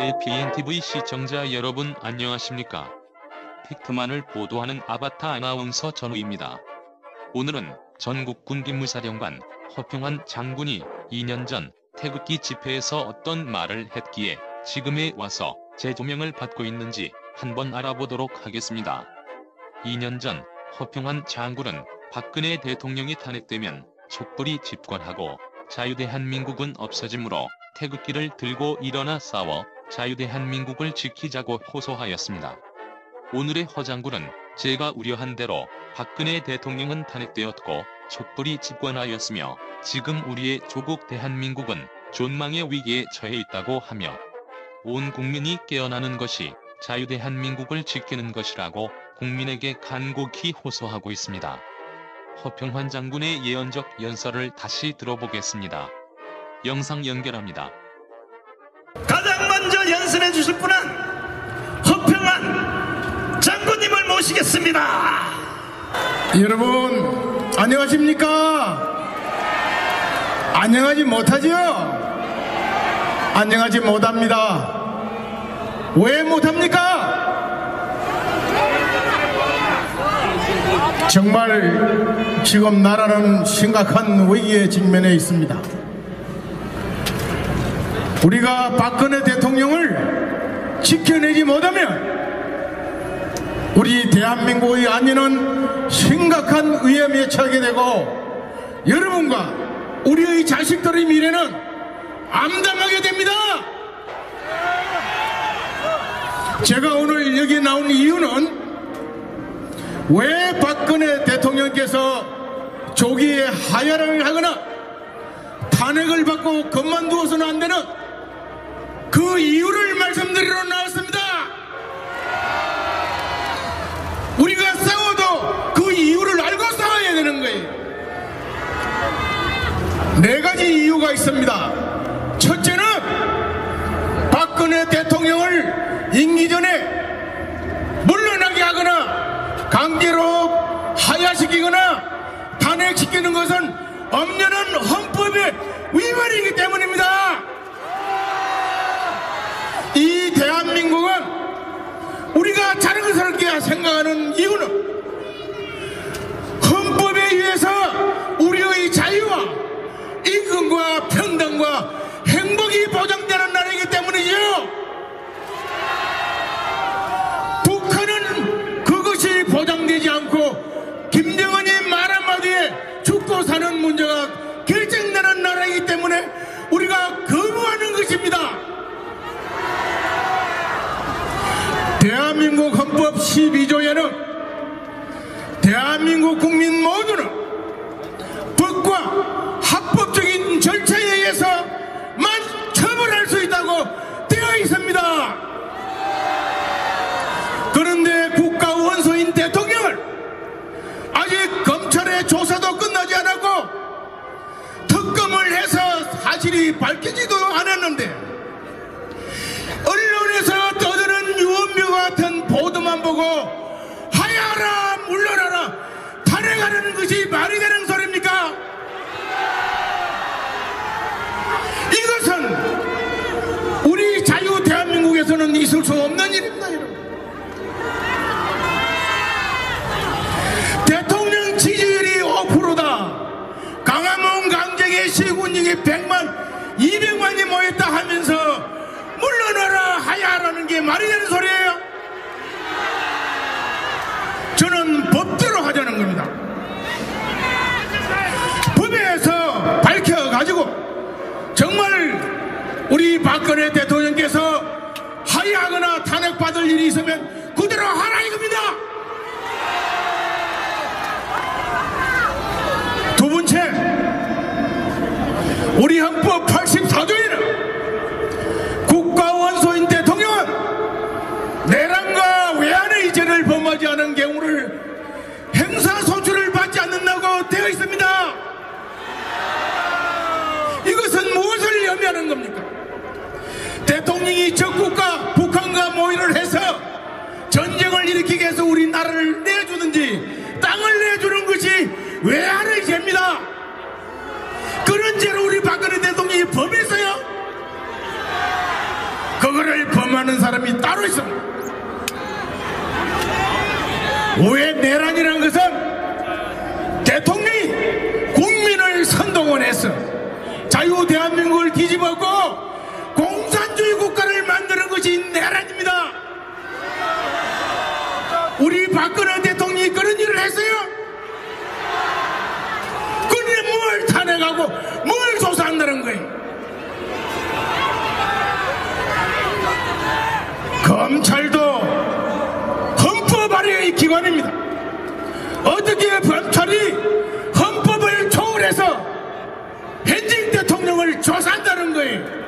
APNTV 시청자 여러분 안녕하십니까? 팩트만을 보도하는 아바타 아나운서 전우입니다. 오늘은 전국 군 기무사령관 허평환 장군이 2년 전 태극기 집회에서 어떤 말을 했기에 지금에 와서 재조명을 받고 있는지 한번 알아보도록 하겠습니다. 2년 전 허평환 장군은 박근혜 대통령이 탄핵되면 촛불이 집권하고 자유대한민국은 없어지므로 태극기를 들고 일어나 싸워 자유대한민국을 지키자고 호소하였습니다. 오늘의 허 장군은 제가 우려한 대로 박근혜 대통령은 탄핵되었고 촛불이 집권하였으며 지금 우리의 조국 대한민국은 존망의 위기에 처해 있다고 하며 온 국민이 깨어나는 것이 자유대한민국을 지키는 것이라고 국민에게 간곡히 호소하고 있습니다. 허평환 장군의 예언적 연설을 다시 들어보겠습니다. 영상 연결합니다. 연설해 주실 분은 허평한 장군님을 모시겠습니다. 여러분 안녕하십니까? 안녕하지 못하지요? 안녕하지 못합니다. 왜 못합니까? 정말 지금 나라는 심각한 위기에 직면해 있습니다. 우리가 박근혜 대통령을 지켜내지 못하면 우리 대한민국의 안위는 심각한 위험에 처하게 되고 여러분과 우리의 자식들의 미래는 암담하게 됩니다. 제가 오늘 여기 나온 이유는 왜 박근혜 대통령께서 조기에 하야를 하거나 탄핵을 받고 그만두어서는 안 되는 그 이유를 말씀드리러 나왔습니다. 우리가 싸워도 그 이유를 알고 싸워야 되는 거예요. 네 가지 이유가 있습니다. 첫째는 박근혜 대통령을 임기 전에 물러나게 하거나 강제로 하야시키거나 탄핵시키는 것은 엄연한 헌법의 위반이기 때문입니다. 이 대한민국은 우리가 자랑스럽게 생각하는 이유는 헌법에 의해서 우리의 자유와 임금과 평등과 행복이 보장되는 나라이기 때문이죠. 북한은 그것이 보장되지 않고 김정은이 말 한마디에 죽고 사는 문제가 결정되는 나라이기 때문에 우리가 거부하는 것입니다. 대한민국 헌법 12조에는 대한민국 국민 모두는 법과 합법적인 절차에 의해서만 처벌할 수 있다고 되어 있습니다. 그런데 국가 원소인 대통령을 아직 검찰의 조사도 끝나지 않았고 특검을 해서 사실이 밝히지도 않았는데 보도만 보고 하야라 물러나라. 탄핵하는 것이 말이 되는 소리입니까? 이것은 우리 자유 대한민국에서는 있을 수 없는 일입니다 대통령 지지율이 5%다. 강화문 강정의 시군직이 100만 200만이 모였다 하면서 물러나라 하야라는 게 말이 되는 소리예요 저는 법대로 하자는 겁니다 법에서 밝혀가지고 정말 우리 박근혜 대통령께서 하야하거나 탄핵받을 일이 있으면 그대로 하라 이겁니다 두 번째 우리 헌법 84조에는 국가 원소인 대통령은 내란과 외환의 죄를 범하지 않은 경우를 행사소추를 받지 않는다고 되어 있습니다. 이것은 무엇을 의미하는 겁니까? 대통령이 적국가 북한과 모의를 해서 전쟁을 일으키게 해서 우리 나라를 내주든지 땅을 내주는 것이 외환의 죄입니다. 그런 죄를 우리 박근혜 대통령이 범했어요. 그 그거를 범하는 사람이 따로 있습니다. 왜 내란이라는 것은 대통령이 국민을 선동원해서 자유 대한민국을 뒤집었고 것이 내란입니다. 우리 박근혜 대통령이 그런 일을 했어요? 그런데 뭘 탄핵하고 뭘 조사한다는 거예요? 검찰도 헌법 아래의 기관입니다. 어떻게 검찰이 헌법을 초월해서 현직 대통령을 조사한다는 거예요?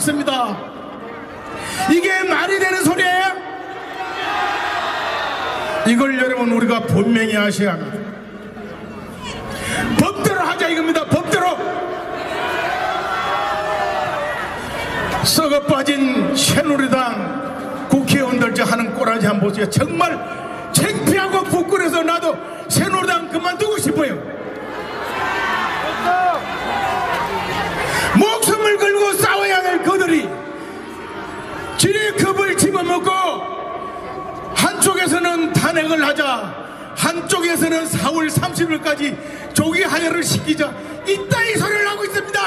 있습니다. 이게 말이 되는 소리예요? 이걸 여러분 우리가 분명히 아셔야 합니다. 법대로 하자 이겁니다. 법대로. 썩어 빠진 새누리당 국회의원들 저 하는 꼬라지 한번 보세요. 정말 창피하고 부끄러워서 나도 새누리당 그만두고 싶어요. 목숨을 걸고 그들이 지뢰 컵을 집어먹고 한쪽에서는 탄핵을 하자 한쪽에서는 4월 30일까지 조기 하야를 시키자 이따위 소리를 하고 있습니다.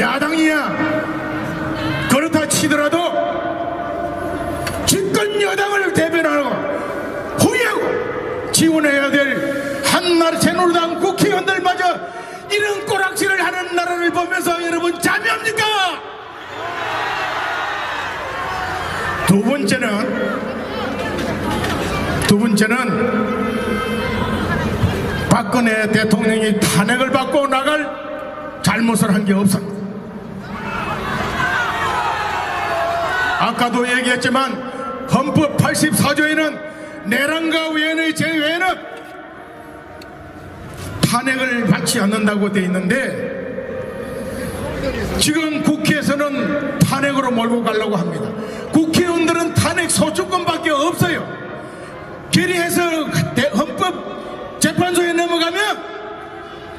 야당이야 그렇다 치더라도 집권 여당을 대변하고 후회하고 지원해야 될 꼬락질을 하는 나라를 보면서 여러분 자비합니까? 두 번째는 두 번째는 박근혜 대통령이 탄핵을 받고 나갈 잘못을 한 게 없습니다. 아까도 얘기했지만 헌법 84조에는 내란과 외연의 제외에는 탄핵을 받지 않는다고 돼 있는데 지금 국회에서는 탄핵으로 몰고 가려고 합니다. 국회의원들은 탄핵 소추권밖에 없어요. 결의해서 대- 헌법 재판소에 넘어가면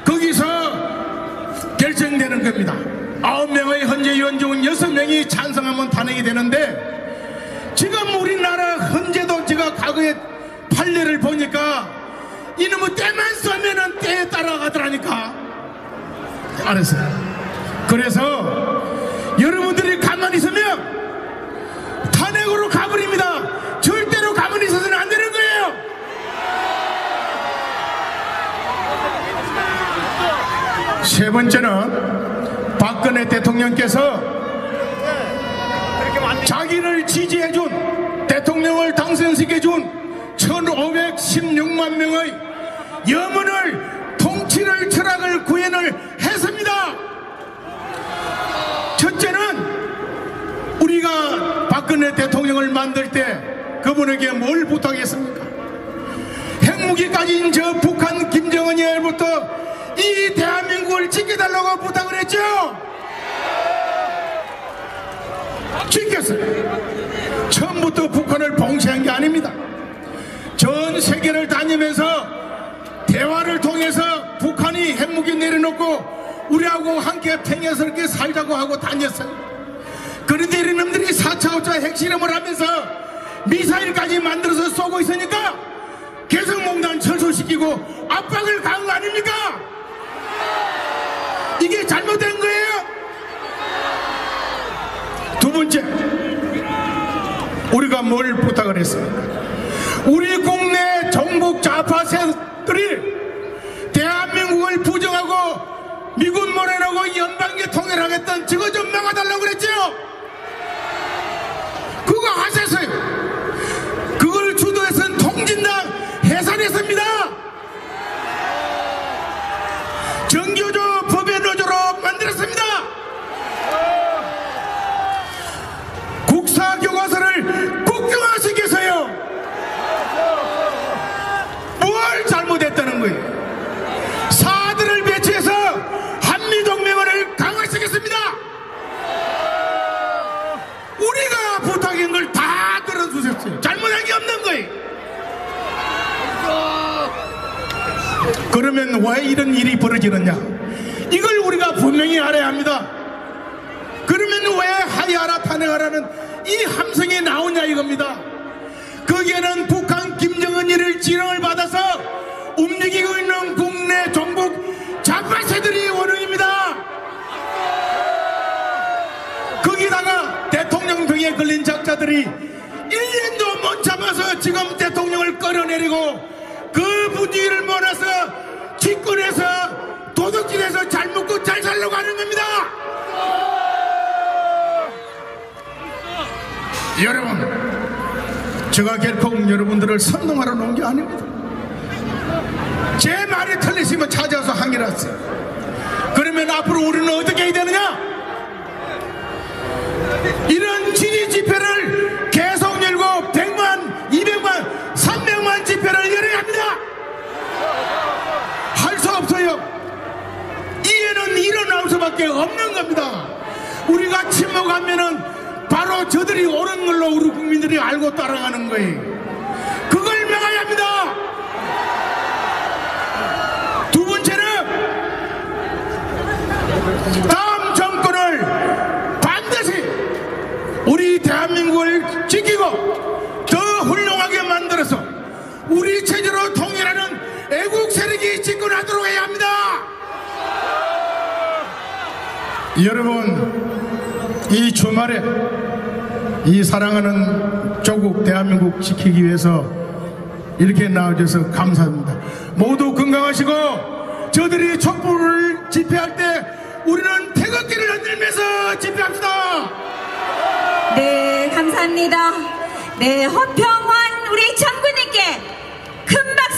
거기서 결정되는 겁니다. 아홉 명의 헌재 의원 중 여섯 명이 찬성하면 탄핵이 되는데 지금 우리나라 헌재도 제가 과거에 판례를 보니까 이놈의 때만 쏘면은 때에 따라가더라니까. 알았어요. 그래서 여러분들이 가만히 있으면 탄핵으로 가버립니다. 절대로 가만히 있어서는 안 되는 거예요. 세 번째는 박근혜 대통령께서 자기를 지지해준 대통령을 당선시켜준 1516만 명의 염원을 통치를 철학을 구현을 했습니다. 첫째는 우리가 박근혜 대통령을 만들 때 그분에게 뭘 부탁했습니까? 핵무기까지인 저 북한 김정은이로부터 이 대한민국을 지켜달라고 부탁을 했죠. 지켰어요. 처음부터 북한을 봉쇄한 게 아닙니다. 전 세계를 다니면서 대화를 통해서 북한이 핵무기 내려놓고 우리하고 함께 평화스럽게 살자고 하고 다녔어요. 그런데 이런 놈들이 4차, 5차 핵실험을 하면서 미사일까지 만들어서 쏘고 있으니까 개성공단 철수시키고 압박을 가한 거 아닙니까? 이게 잘못된 거예요? 두 번째, 우리가 뭘 부탁을 했습니까? 우리 국내 정북 좌파 세들이 대한민국을 부정하고 미군 모래라고 연방계 통일하겠다는 저거 좀 막아달라고 그랬죠? 그거 하셨어요. 그걸 주도해서 통진당 해산했습니다. 이런 일이 벌어지느냐? 이걸 우리가 분명히 알아야 합니다. 그러면 왜 하야라 탄핵하라는 이 함성이 나오냐 이겁니다. 거기에는 북한 김정은이를 지령을 받아서 움직이고 있는 국내 종북 좌파세들이 원흉입니다. 거기다가 대통령 등에 걸린 작자들이 1년도 못 참아서 지금 대통령을 끌어내리고 그 분위기를 몰아 잘 살려고 하는 겁니다. 여러분, 제가 결코 여러분들을 선동하러 놓은 게 아닙니다. 제 말이 틀리시면 찾아서 항의를 하세요. 그러면 앞으로 우리는 어떻게 해야 되느냐? 수밖에 없는 겁니다. 우리가 침묵하면은 바로 저들이 옳은 걸로 우리 국민들이 알고 따라가는 거예요. 그걸 막아야 합니다. 두 번째는 다음 정권을 반드시 우리 대한민국을 지키고 여러분 이 주말에 이 사랑하는 조국 대한민국 지키기 위해서 이렇게 나와줘서 감사합니다. 모두 건강하시고 저들이 촛불을 집회할 때 우리는 태극기를 흔들면서 집회합시다. 네 감사합니다. 네 허평환 우리 장군님께 큰 박수.